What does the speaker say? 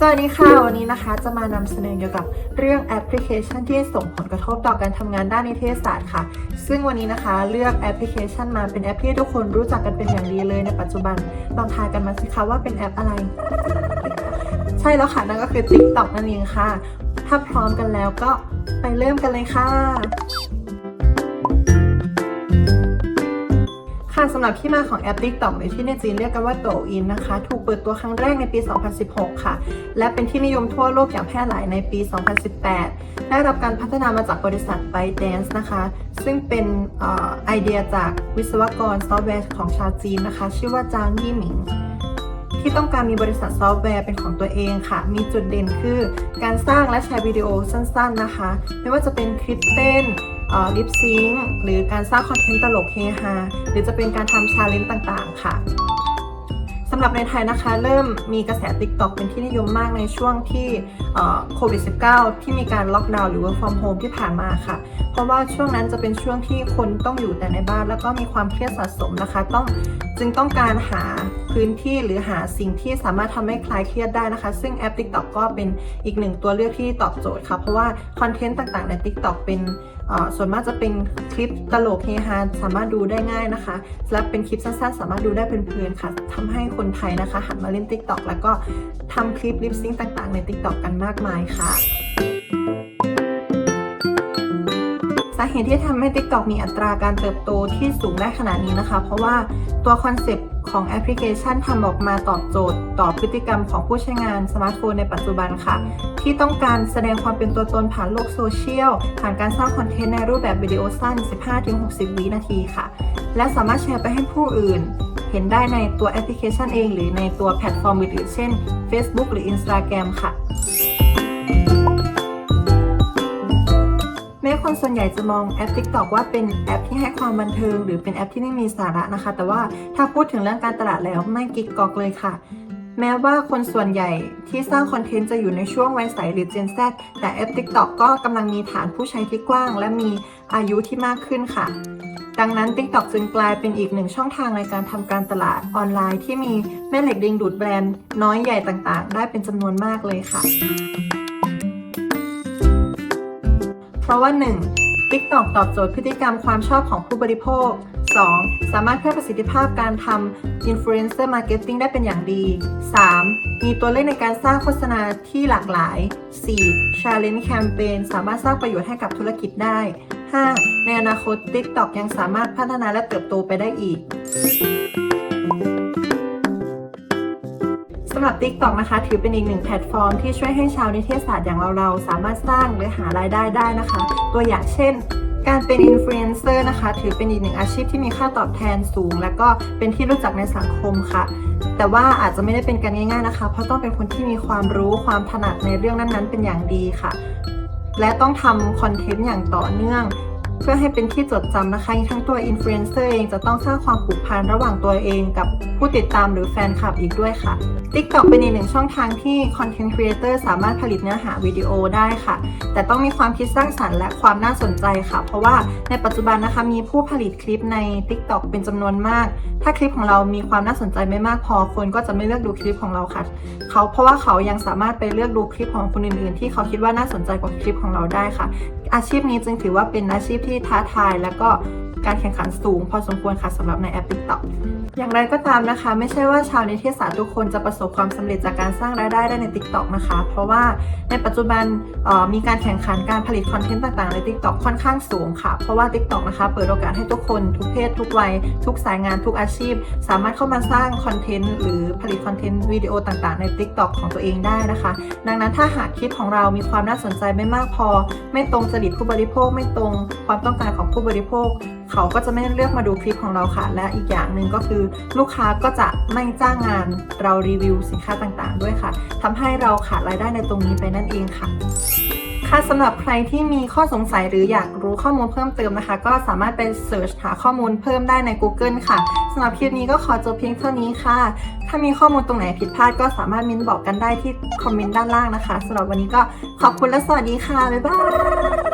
สวัสดีค่ะวันนี้นะคะจะมานำเสนอเกี่ยวกับเรื่องแอปพลิเคชันที่ส่งผลกระทบต่อการทำงานด้านนิเทศศาสตร์ค่ะ ซึ่งวันนี้นะคะเลือกแอปพลิเคชันมาเป็นแอปที่ทุกคนรู้จักกันเป็นอย่างดีเลยในปัจจุบันลองทายกันมาสิคะว่าเป็นแอปอะไร ใช่แล้วค่ะนั่นก็คือ TikTok นั่นเองค่ะ ถ้าพร้อมกันแล้วก็ไปเริ่มกันเลยค่ะ ค่ะสำหรับที่มาของแอป TikTok หรือที่ในจีนเรียกกันว่าโตอินนะคะ ถูกเปิดตัวครั้งแรกในปี 2016 ค่ะ และเป็นที่นิยมทั่วโลกอย่างแพร่หลายในปี 2018 ได้รับการพัฒนามาจากบริษัท ByteDance นะคะ ซึ่งเป็นออไอเดียจากวิศวกรซอฟต์แวร์ของชาวจีนนะคะ ชื่อว่าจางยี่หมิงที่ต้องการมีบริษัทซอฟต์แวร์เป็นของตัวเองค่ะ มีจุดเด่นคือ การสร้างและแชร์วิดีโอสั้นๆนะคะ ไม่ว่าจะเป็นคลิปเต้น ลิปซิงหรือการสร้างคอนเทนต์ตลกเฮฮาหรือจะเป็นการทำชาเลนจ์ต่างๆ ค่ะสำหรับในไทยนะคะ เริ่มมีกระแส TikTok เป็นที่นิยมมากในช่วงที่โควิด -19 ที่มีการล็อกดาวน์หรือ work from home ที่ผ่านมาค่ะ เพราะว่าช่วงนั้นจะเป็นช่วงที่คนต้องอยู่แต่ในบ้าน แล้วก็มีความเครียดสะสมนะคะ ต้องจึงต้องการหาพื้นที่หรือหาสิ่งที่สามารถทำให้คลายเครียดได้นะคะ ซึ่งแอป TikTok ก็เป็นอีกหนึ่งตัวเลือกที่ตอบโจทย์ค่ะ เพราะว่าคอนเทนต์ต่างๆใน TikTok เป็น ส่วนมากจะเป็นคลิปตลกเฮฮาสามารถดูได้ง่ายนะคะและเป็นคลิปสั้นๆสามารถดูได้เพลินๆค่ะทำให้คนไทยนะคะหันมาเล่น TikTok แล้วก็ทำคลิปลิปซิงต่างๆใน TikTok กันมากมายค่ะสาเหตุที่ทำให้ TikTok มีอัตราการเติบโตที่สูงได้ขนาดนี้นะคะ เพราะว่าตัวคอนเซปต์ ของแอปพลิเคชันทำออกมาตอบโจทย์ ต่อพฤติกรรมของผู้ใช้งานสมาร์ทโฟนในปัจจุบันค่ะ ที่ต้องการแสดงความเป็นตัวตนผ่านโลกโซเชียลผ่านการสร้างคอนเทนต์ในรูปแบบวิดีโอสั้น 15-60 วินาทีค่ะ และสามารถแชร์ไปให้ผู้อื่น เห็นได้ในตัวแอปพลิเคชันเอง หรือในตัวแพลตฟอร์มอื่นๆเช่น Facebook หรือ Instagram ค่ะ ม้คนส่วนใหญ่จะมองแอป TikTok ว่าเป็นแอปที่ให้ความบันเทิง หรือเป็นแอปที่ไม่มีสาระนะคะ แต่ว่าถ้าพูดถึงเรื่องการตลาดแล้วไม่กิ๊กกอกเลยค่ะ แม้ว่าคนส่วนใหญ่ที่สร้างคอนเทนต์จะอยู่ในช่วงวัยใสหรือ Gen Z แต่แอป TikTok ก็กำลังมีฐานผู้ใช้ที่กว้าง และมีอายุที่มากขึ้นค่ะดังนั้น TikTok จึงกลายเป็นอีกหนึ่งช่องทางในการทำการตลาดออนไลน์ที่มีแม่เหล็กดึงดูดแบรนด์น้อยใหญ่ต่างๆ ได้เป็นจำนวนมากเลยค่ะ เพราะว่า 1. TikTok ตอบโจทย์พฤติกรรมความชอบของผู้บริโภค 2. สามารถเพิ่มประสิทธิภาพการทำ Influencer Marketing ได้เป็นอย่างดี 3. มีตัวเลขในการสร้างโฆษณาที่หลากหลาย 4. Challenge Campaign สามารถสร้างประโยชน์ให้กับธุรกิจได้ 5. ในอนาคต TikTok ยังสามารถพัฒนาและเติบโตไปได้อีก รับ TikTok นะคะ ถือเป็นอีกหนึ่งแพลตฟอร์มที่ช่วยให้ชาวนิเทศศาสตร์อย่างเราๆ สามารถสร้างหรือหารายได้ได้นะคะ ตัวอย่างเช่น การเป็นอินฟลูเอนเซอร์นะคะ ถือเป็นอีกหนึ่งอาชีพที่มีค่าตอบแทนสูง และก็เป็นที่รู้จักในสังคมค่ะ แต่ว่าอาจจะไม่ได้เป็นกันง่ายๆนะคะ เพราะต้องเป็นคนที่มีความรู้ความถนัดในเรื่องนั้นๆ เป็นอย่างดีค่ะ และต้องทำคอนเทนต์อย่างต่อเนื่อง เพื่อให้เป็นที่จดจำนะคะทั้งตัวอินฟลูเอนเซอร์เองจะต้องสร้างความผูกพันระหว่างตัวเองกับผู้ติดตามหรือแฟนคลับอีกด้วยค่ะ TikTok เป็นอีกหนึ่งช่องทางที่คอนเทนต์ครีเอเตอร์สามารถผลิตเนื้อหาวิดีโอได้ค่ะ แต่ต้องมีความคิดสร้างสรรค์และความน่าสนใจค่ะ เพราะว่าในปัจจุบันนะคะมีผู้ผลิตคลิปใน TikTok เป็นจำนวนมาก ถ้าคลิปของเรามีความน่าสนใจไม่มากพอคนก็จะไม่เลือกดูคลิปของเราค่ะเขาเพราะว่าเขายังสามารถไปเลือกดูคลิปของคนอื่นๆ ที่เขาคิดว่าน่าสนใจกว่าคลิปของเราได้ค่ะ อาชีพนี้จึงถือว่าเป็นอาชีพที่ท้าทาย และก็ การแข่งขันสูงพอสมควรค่ะสำหรับในแอป TikTok อย่างไรก็ตามนะคะ ไม่ใช่ว่าชาวนิเทศศาสตร์ทุกคนจะประสบความสำเร็จจากการสร้างรายได้ได้ใน TikTok นะคะ เพราะว่าในปัจจุบันออมีการแข่งขันการผลิตคอนเทนต์ต่างๆใน TikTok ค่อนข้างสูงค่ะ เพราะว่า TikTok นะคะ เปิดโอกาสให้ทุกคน ทุกเพศ ทุกวัย ทุกสายงานทุกอาชีพ สามารถเข้ามาสร้างคอนเทนต์หรือผลิตคอนเทนต์วิดีโอต่างๆใน TikTok ของตัวเองได้นะคะ ดังนั้นถ้าหากคลิปของเรามีความน่าสนใจไม่มากพอ ไม่ตรงจริตผู้บริโภค ไม่ตรงความต้องการของผู้บริโภค เขาก็จะไม่เลือกมาดูคลิปของเราค่ะ และอีกอย่างหนึ่งก็คือลูกค้าก็จะไม่จ้างงานเรารีวิวสินค้าต่างๆ ด้วยค่ะทำให้เราขาดรายได้ในตรงนี้ไปนั่นเองค่ะค่ะสำหรับใครที่มีข้อสงสัยหรืออยากรู้ข้อมูลเพิ่มเติมนะคะ ก็สามารถไปเสิร์ชหาข้อมูลเพิ่มได้ใน Google ค่ะสำหรับคลิปนี้ก็ขอจบเพียงเท่านี้ค่ะ ถ้ามีข้อมูลตรงไหนผิดพลาดก็สามารถเม้นบอกกันได้ที่คอมเมนต์ด้านล่างนะคะสำหรับวันนี้ก็ขอบคุณและสวัสดีค่ะ บ๊ายบาย